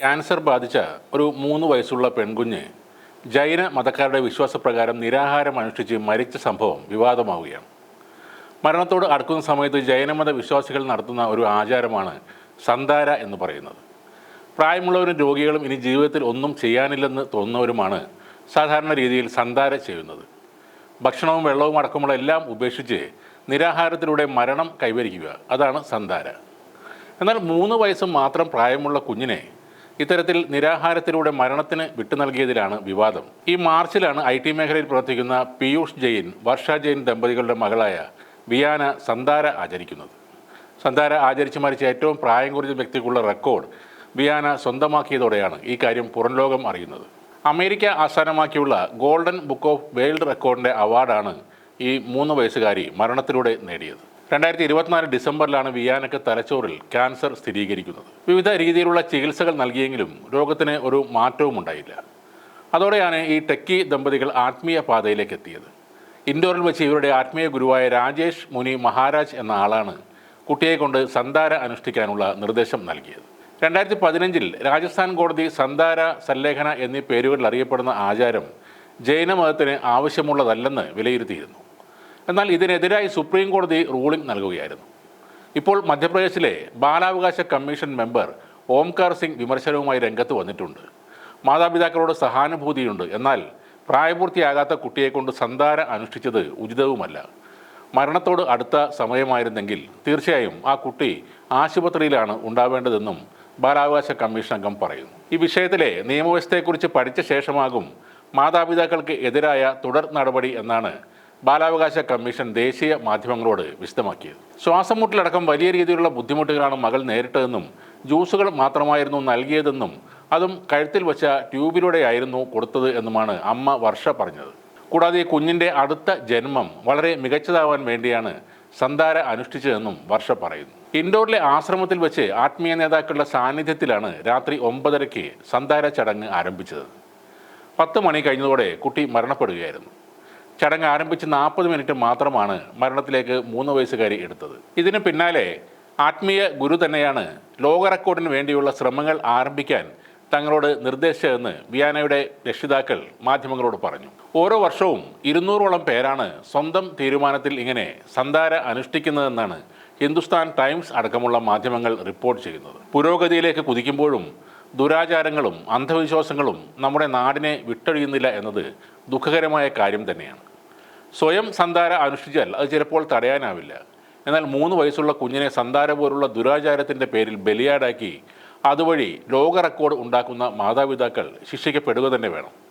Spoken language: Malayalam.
ക്യാൻസർ ബാധിച്ച ഒരു മൂന്ന് വയസ്സുള്ള പെൺകുഞ്ഞ് ജൈന മതക്കാരുടെ വിശ്വാസപ്രകാരം നിരാഹാരം അനുഷ്ഠിച്ച് മരിച്ച സംഭവം വിവാദമാവുകയാണ്. മരണത്തോട് അടുക്കുന്ന സമയത്ത് ജൈനമത വിശ്വാസികൾ നടത്തുന്ന ഒരു ആചാരമാണ് സന്താര എന്ന് പറയുന്നത്. പ്രായമുള്ളവരും രോഗികളും ഇനി ജീവിതത്തിൽ ഒന്നും ചെയ്യാനില്ലെന്ന് തോന്നുന്നവരുമാണ് സാധാരണ രീതിയിൽ സന്താര ചെയ്യുന്നത്. ഭക്ഷണവും വെള്ളവും അടക്കമുള്ള എല്ലാം ഉപേക്ഷിച്ച് നിരാഹാരത്തിലൂടെ മരണം കൈവരിക്കുക അതാണ് സന്താര. എന്നാൽ മൂന്ന് വയസ്സ് മാത്രം പ്രായമുള്ള കുഞ്ഞിനെ ഇത്തരത്തിൽ നിരാഹാരത്തിലൂടെ മരണത്തിന് വിട്ടു നൽകിയതിലാണ് വിവാദം. ഈ മാർച്ചിലാണ് ഐ ടി മേഖലയിൽ പ്രവർത്തിക്കുന്ന പീയൂഷ് ജെയിൻ വർഷ ജെയിൻ ദമ്പതികളുടെ മകളായ വിയാന സന്താര ആചരിക്കുന്നത്. സന്താര ആചരിച്ചു മരിച്ച ഏറ്റവും പ്രായം കുറഞ്ഞ വ്യക്തിക്കുള്ള റെക്കോർഡ് വിയാന സ്വന്തമാക്കിയതോടെയാണ് ഈ കാര്യം പുറംലോകം അറിയുന്നത്. അമേരിക്ക ആസ്ഥാനമാക്കിയുള്ള ഗോൾഡൻ ബുക്ക് ഓഫ് വേൾഡ് റെക്കോർഡിന്റെ അവാർഡാണ് ഈ മൂന്ന് വയസ്സുകാരി മരണത്തിലൂടെ നേടിയത്. രണ്ടായിരത്തി ഇരുപത്തിനാല് ഡിസംബറിലാണ് വിയാനക്ക് തലച്ചോറിൽ ക്യാൻസർ സ്ഥിരീകരിക്കുന്നത്. വിവിധ രീതിയിലുള്ള ചികിത്സകൾ നൽകിയെങ്കിലും രോഗത്തിന് ഒരു മാറ്റവും ഉണ്ടായില്ല. അതോടെയാണ് ഈ ടെക്കി ദമ്പതികൾ ആത്മീയ പാതയിലേക്ക് എത്തിയത്. ഇൻഡോറിൽ വെച്ച് ഇവരുടെ ആത്മീയ ഗുരുവായ രാജേഷ് മുനി മഹാരാജ് എന്ന ആളാണ് കുട്ടിയെ കൊണ്ട് സന്താര അനുഷ്ഠിക്കാനുള്ള നിർദ്ദേശം നൽകിയത്. രണ്ടായിരത്തി പതിനഞ്ചിൽ രാജസ്ഥാൻ കോടതി സന്താര സല്ലേഖന എന്നീ പേരുകളിൽ അറിയപ്പെടുന്ന ആചാരം ജൈനമതത്തിന് ആവശ്യമുള്ളതല്ലെന്ന് വിലയിരുത്തിയിരുന്നു. എന്നാൽ ഇതിനെതിരായി സുപ്രീം കോടതി റൂളിംഗ് നൽകുകയായിരുന്നു. ഇപ്പോൾ മധ്യപ്രദേശിലെ ബാലാവകാശ കമ്മീഷൻ മെമ്പർ ഓംകാർ സിംഗ് വിമർശനവുമായി രംഗത്ത് വന്നിട്ടുണ്ട്. മാതാപിതാക്കളോട് സഹാനുഭൂതിയുണ്ട്. എന്നാൽ പ്രായപൂർത്തിയാകാത്ത കുട്ടിയെക്കൊണ്ട് സന്താര അനുഷ്ഠിച്ചത് ഉചിതവുമല്ല. മരണത്തോട് അടുത്ത സമയമായിരുന്നെങ്കിൽ തീർച്ചയായും ആ കുട്ടി ആശുപത്രിയിലാണ് ഉണ്ടാവേണ്ടതെന്നും ബാലാവകാശ കമ്മീഷൻ അംഗം പറയുന്നു. ഈ വിഷയത്തിലെ നിയമവ്യവസ്ഥയെക്കുറിച്ച് പഠിച്ച ശേഷമാകും മാതാപിതാക്കൾക്ക് എതിരായ തുടർ നടപടി എന്നാണ് ബാലാവകാശ കമ്മീഷൻ ദേശീയ മാധ്യമങ്ങളോട് വിശദമാക്കിയത്. ശ്വാസം മുട്ടിലടക്കം വലിയ രീതിയിലുള്ള ബുദ്ധിമുട്ടുകളാണ് മകൾ നേരിട്ടതെന്നും ജ്യൂസുകൾ മാത്രമായിരുന്നു നൽകിയതെന്നും അതും കഴുത്തിൽ വെച്ച ട്യൂബിലൂടെയായിരുന്നു കൊടുത്തത് എന്നുമാണ് അമ്മ വർഷ പറഞ്ഞത്. കൂടാതെ കുഞ്ഞിന്റെ അടുത്ത ജന്മം വളരെ മികച്ചതാവാൻ വേണ്ടിയാണ് സന്താര അനുഷ്ഠിച്ചതെന്നും വർഷ പറയുന്നു. ഇൻഡോറിലെ ആശ്രമത്തിൽ വെച്ച് ആത്മീയ നേതാക്കളുടെ സാന്നിധ്യത്തിലാണ് രാത്രി ഒമ്പതരയ്ക്ക് സന്താര ചടങ്ങ് ആരംഭിച്ചത്. പത്ത് മണി കഴിഞ്ഞതോടെ കുട്ടി മരണപ്പെടുകയായിരുന്നു. ചടങ്ങ് ആരംഭിച്ച് നാൽപ്പത് മിനിറ്റ് മാത്രമാണ് മരണത്തിലേക്ക് മൂന്ന് വയസ്സുകാരി എടുത്തത്. ഇതിന് പിന്നാലെ ആത്മീയ ഗുരു തന്നെയാണ് ലോക റെക്കോർഡിന് വേണ്ടിയുള്ള ശ്രമങ്ങൾ ആരംഭിക്കാൻ തങ്ങളോട് നിർദ്ദേശിച്ചതെന്ന് വിയാനയുടെ രക്ഷിതാക്കൾ മാധ്യമങ്ങളോട് പറഞ്ഞു. ഓരോ വർഷവും ഇരുന്നൂറോളം പേരാണ് സ്വന്തം തീരുമാനത്തിൽ ഇങ്ങനെ സന്താര അനുഷ്ഠിക്കുന്നതെന്നാണ് ഹിന്ദുസ്ഥാൻ ടൈംസ് അടക്കമുള്ള മാധ്യമങ്ങൾ റിപ്പോർട്ട് ചെയ്യുന്നത്. പുരോഗതിയിലേക്ക് കുതിക്കുമ്പോഴും ദുരാചാരങ്ങളും അന്ധവിശ്വാസങ്ങളും നമ്മുടെ നാടിനെ വിട്ടൊഴിയുന്നില്ല എന്നത് ദുഃഖകരമായ കാര്യം തന്നെയാണ്. സ്വയം സന്താര അനുഷ്ഠിച്ചാൽ അത് ചിലപ്പോൾ തടയാനാവില്ല. എന്നാൽ മൂന്ന് വയസ്സുള്ള കുഞ്ഞിനെ സന്താര പോലുള്ള ദുരാചാരത്തിന്റെ പേരിൽ ബലിയാടാക്കി അതുവഴി ലോക റെക്കോർഡ് ഉണ്ടാക്കുന്ന മാതാപിതാക്കൾ ശിക്ഷിക്കപ്പെടുക തന്നെ വേണം.